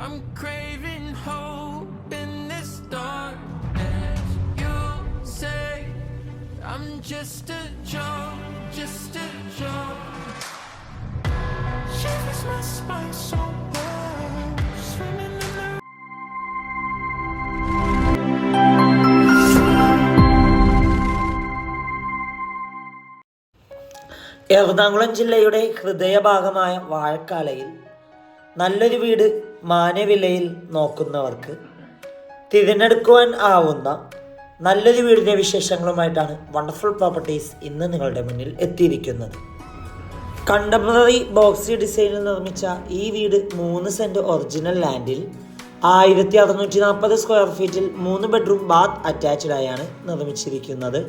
I'm craving hope in this dark darkness. You say I'm just a joke, just a joke. Shivers my spine so. Swimming in the Ernakulam ജില്ലയുടെ ഹൃദയഭാഗമായ വാഴക്കാലയിൽ നല്ലൊരു വീട് മാന്യവിലയിൽ നോക്കുന്നവർക്ക് തിരഞ്ഞെടുക്കുവാൻ ആവുന്ന നല്ലൊരു വീടിന്റെ വിശേഷങ്ങളുമായിട്ടാണ് wonderful properties ഇന്ന് നിങ്ങളുടെ മുന്നിൽ എത്തിയിരിക്കുന്നത്. കണ്ടംപററി ബോക്സി ഡിസൈനിൽ നിർമ്മിച്ച ഈ വീട് മൂന്ന് സെന്റ് ഒറിജിനൽ ലാൻഡിൽ ആയിരത്തി അറുന്നൂറ്റി നാൽപ്പത് സ്ക്വയർ ഫീറ്റിൽ മൂന്ന് ബെഡ്റൂം ബാത്ത് അറ്റാച്ച്ഡ് ആയാണ് നിർമ്മിച്ചിരിക്കുന്നത്.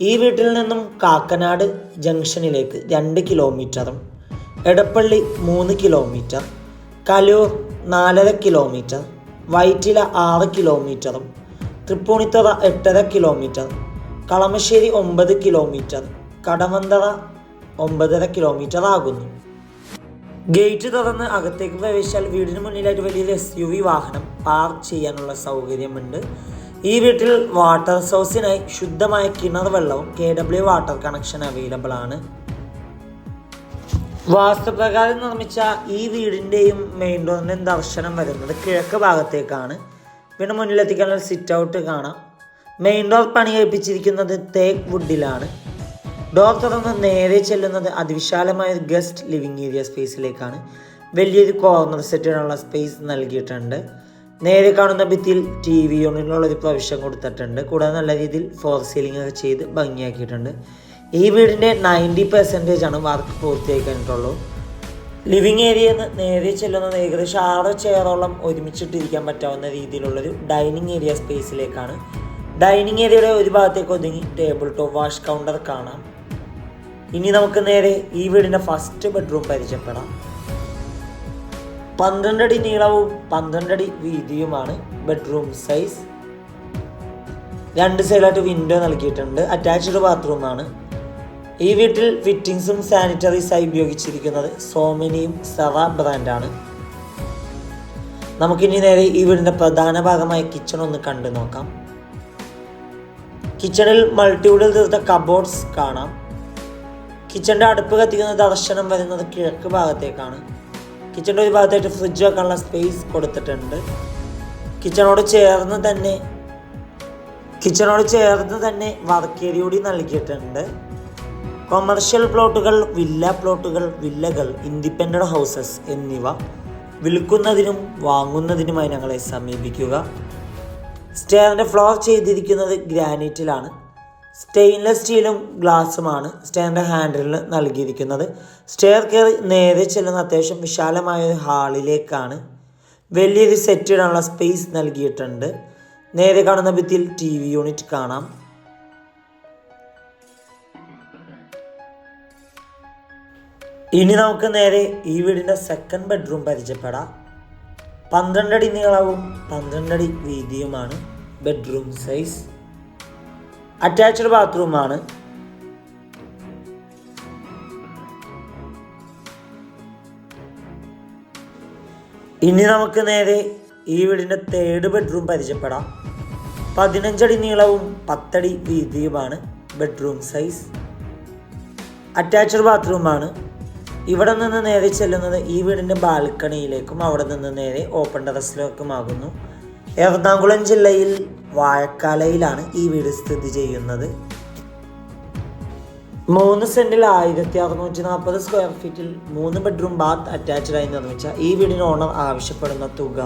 ഈ വീട്ടിൽ നിന്നും കാക്കനാട് ജംഗ്ഷനിലേക്ക് രണ്ട് കിലോമീറ്ററും എടപ്പള്ളി മൂന്ന് കിലോമീറ്റർ കലൂർ നാലര കിലോമീറ്റർ വൈറ്റില ആറ് കിലോമീറ്ററും തൃപ്പൂണിത്തറ എട്ടര കിലോമീറ്റർ കളമശ്ശേരി ഒമ്പത് കിലോമീറ്റർ കടവന്തറ ഒമ്പതര കിലോമീറ്റർ ആകുന്നു. ഗേറ്റ് തുറന്ന് അകത്തേക്ക് പ്രവേശിച്ചാൽ വീടിന് മുന്നിലായിട്ട് വലിയൊരു എസ് യു വി വാഹനം പാർക്ക് ചെയ്യാനുള്ള സൗകര്യമുണ്ട്. ഈ വീട്ടിൽ വാട്ടർ സോഴ്സിനായി ശുദ്ധമായ കിണർ വെള്ളവും K W water connection available ആണ്. വാസ്തുപ്രകാരം നിർമ്മിച്ച ഈ വീടിന്റെയും മെയിൻ ഡോറിന്റെയും ദർശനം വരുന്നത് കിഴക്ക് ഭാഗത്തേക്കാണ്. പിന്നെ മുന്നിലെത്തിക്കാനുള്ള സിറ്റ് ഔട്ട് കാണാം. മെയിൻ ഡോർ പണി കഴിപ്പിച്ചിരിക്കുന്നത് തേക്ക് വുഡിലാണ് ഡോർ തുറന്ന് നേരെ ചെല്ലുന്നത് അതിവിശാലമായ ഒരു ഗസ്റ്റ് ലിവിങ് ഏരിയ സ്പേസിലേക്കാണ് വലിയൊരു കോർണർ സെറ്റിനുള്ള സ്പേസ് നൽകിയിട്ടുണ്ട്. നേരെ കാണുന്ന ഭിത്തിയിൽ ടി വി യൂണിറ്റിനുള്ള ഒരു പ്രൊവിഷൻ കൊടുത്തിട്ടുണ്ട്. കൂടാതെ നല്ല രീതിയിൽ ഫോർ സീലിംഗ് ഒക്കെ ചെയ്ത് ഭംഗിയാക്കിയിട്ടുണ്ട്. ഈ വീടിന്റെ നയന്റി പെർസെന്റേജ് ആണ് വർക്ക് പൂർത്തിയാക്കിയിട്ടുള്ളൂ. ലിവിങ് ഏരിയയിൽ നിന്ന് നേരെ ചെല്ലുന്നത് ഏകദേശം ആറ് ചെയറോളം ഒരുമിച്ചിട്ടിരിക്കാൻ പറ്റാവുന്ന രീതിയിലുള്ളൊരു ഡൈനിങ് ഏരിയ സ്പേസിലേക്കാണ് ഡൈനിങ് ഏരിയയുടെ ഒരു ഭാഗത്തേക്ക് ഒതുങ്ങി ടേബിൾ ടോപ്പ് വാഷ് കൗണ്ടർ കാണാം. ഇനി നമുക്ക് നേരെ ഈ വീടിന്റെ ഫസ്റ്റ് ബെഡ്റൂം പരിചയപ്പെടാം. പന്ത്രണ്ടടി നീളവും പന്ത്രണ്ടടി വീതിയുമാണ് ബെഡ്റൂം സൈസ് രണ്ട് സൈഡിലായിട്ട് വിൻഡോ നൽകിയിട്ടുണ്ട്. അറ്റാച്ച്ഡ് ബാത്റൂമാണ് ഈ വീട്ടിൽ ഫിറ്റിങ്സും സാനിറ്ററീസായി ഉപയോഗിച്ചിരിക്കുന്നത് സോമിനിയും സവ ബ്രാൻഡാണ് നമുക്കിനി നേരെ ഈ വീടിന്റെ പ്രധാന ഭാഗമായ കിച്ചൺ ഒന്ന് കണ്ടു നോക്കാം. കിച്ചണിൽ മൾട്ടിവുഡിൽ തീർത്ത കബോർഡ്സ് കാണാം. കിച്ചണിന്റെ അടുപ്പ് കത്തിക്കുന്ന ദർശനം വരുന്നത് കിഴക്ക് ഭാഗത്തേക്കാണ്. കിച്ചണിന്റെ ഒരു ഭാഗത്തായിട്ട് ഫ്രിഡ്ജ് വെക്കാനുള്ള സ്പേസ് കൊടുത്തിട്ടുണ്ട്. കിച്ചണോട് ചേർന്ന് തന്നെ കിച്ചണോട് ചേർന്ന് തന്നെ വർക്ക് കൂടി നൽകിയിട്ടുണ്ട്. കൊമേർഷ്യൽ പ്ലോട്ടുകൾ വില്ല പ്ലോട്ടുകൾ വില്ലകൾ ഇൻഡിപെൻഡന്റ് ഹൗസസ് എന്നിവ വിൽക്കുന്നതിനും വാങ്ങുന്നതിനുമായി ഞങ്ങളെ സമീപിക്കുക. സ്റ്റേറിന്റെ ഫ്ലോർ ചെയ്തിരിക്കുന്നത് ഗ്രാനൈറ്റിലാണ്. സ്റ്റെയിൻലെസ് സ്റ്റീലും ഗ്ലാസുമാണ് സ്റ്റെയറിന്റെ ഹാൻഡിലിന് നൽകിയിരിക്കുന്നത്. സ്റ്റെയർ കയറി നേരെ ചെല്ലുന്ന അത്യാവശ്യം വിശാലമായ ഒരു ഹാളിലേക്കാണ്. വലിയൊരു സെറ്റ് ഇടാനുള്ള സ്പേസ് നൽകിയിട്ടുണ്ട്. നേരെ കാണുന്ന ഭിത്തിയിൽ ടി വി യൂണിറ്റ് കാണാം. ഇനി നമുക്ക് നേരെ ഈ വീടിന്റെ സെക്കൻഡ് ബെഡ്റൂം പരിചയപ്പെടാം. പന്ത്രണ്ടടി നീളവും പന്ത്രണ്ടടി വീതിയുമാണ് ബെഡ്റൂം സൈസ് അറ്റാച്ച്ഡ് ബാത്റൂമാണ് ഇനി നമുക്ക് നേരെ ഈ വീടിന്റെ തേർഡ് ബെഡ്റൂം പരിചയപ്പെടാം. പതിനഞ്ചടി നീളവും പത്തടി വീതിയുമാണ് ബെഡ്റൂം സൈസ് അറ്റാച്ച്ഡ് ബാത്റൂമാണ് ഇവിടെ നിന്ന് നേരെ ചെല്ലുന്നത് ഈ വീടിന്റെ ബാൽക്കണിയിലേക്കും അവിടെ നിന്ന് നേരെ ഓപ്പൺ ടെറസിലേക്കുമാകുന്നു എറണാകുളം ജില്ലയിൽ വാഴക്കാലയിലാണ് ഈ വീട് സ്ഥിതി ചെയ്യുന്നത്. മൂന്ന് സെന്റിൽ ആയിരത്തി അറുന്നൂറ്റി നാൽപ്പത് സ്ക്വയർ ഫീറ്റിൽ മൂന്ന് ബെഡ്റൂം ബാത്ത് അറ്റാച്ച്ഡായി നിർമ്മിച്ച ഈ വീടിന് ഓണർ ആവശ്യപ്പെടുന്ന തുക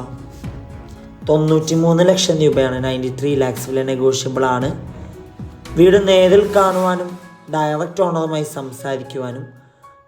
തൊണ്ണൂറ്റി മൂന്ന് ലക്ഷം രൂപയാണ്. നയന്റി ത്രീ ലാക്സ് വില നെഗോഷ്യബിൾ ആണ്. വീട് നേരിൽ കാണുവാനും ഡയറക്റ്റ് ഓണറുമായി സംസാരിക്കുവാനും